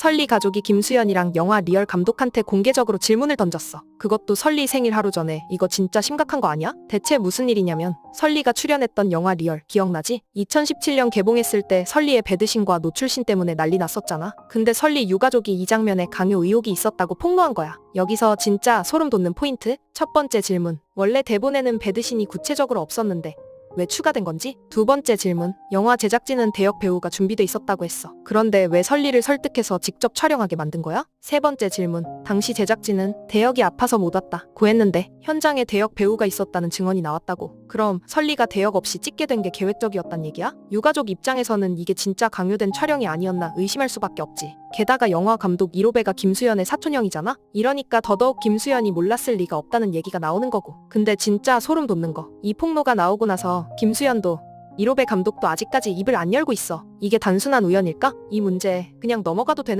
설리 가족이 김수현이랑 영화 리얼 감독한테 공개적으로 질문을 던졌어. 그것도 설리 생일 하루 전에 이거 진짜 심각한 거 아니야? 대체 무슨 일이냐면 설리가 출연했던 영화 리얼 기억나지? 2017년 개봉했을 때 설리의 배드신과 노출신 때문에 난리 났었잖아. 근데 설리 유가족이 이 장면에 강요 의혹이 있었다고 폭로한 거야. 여기서 진짜 소름 돋는 포인트? 첫 번째 질문. 원래 대본에는 배드신이 구체적으로 없었는데 왜 추가된 건지? 두 번째 질문. 영화 제작진은 대역 배우가 준비돼 있었다고 했어. 그런데 왜 설리를 설득해서 직접 촬영하게 만든 거야? 세 번째 질문. 당시 제작진은 대역이 아파서 못 왔다. 고 했는데 현장에 대역 배우가 있었다는 증언이 나왔다고. 그럼 설리가 대역 없이 찍게 된 게 계획적이었단 얘기야? 유가족 입장에서는 이게 진짜 강요된 촬영이 아니었나 의심할 수밖에 없지. 게다가 영화 감독 1호배가 김수현의 사촌형이잖아? 이러니까 더더욱 김수현이 몰랐을 리가 없다는 얘기가 나오는 거고. 근데 진짜 소름 돋는 거. 이 폭로가 나오고 나서 김수현도 1호배 감독도 아직까지 입을 안 열고 있어. 이게 단순한 우연일까? 이 문제 그냥 넘어가도 되는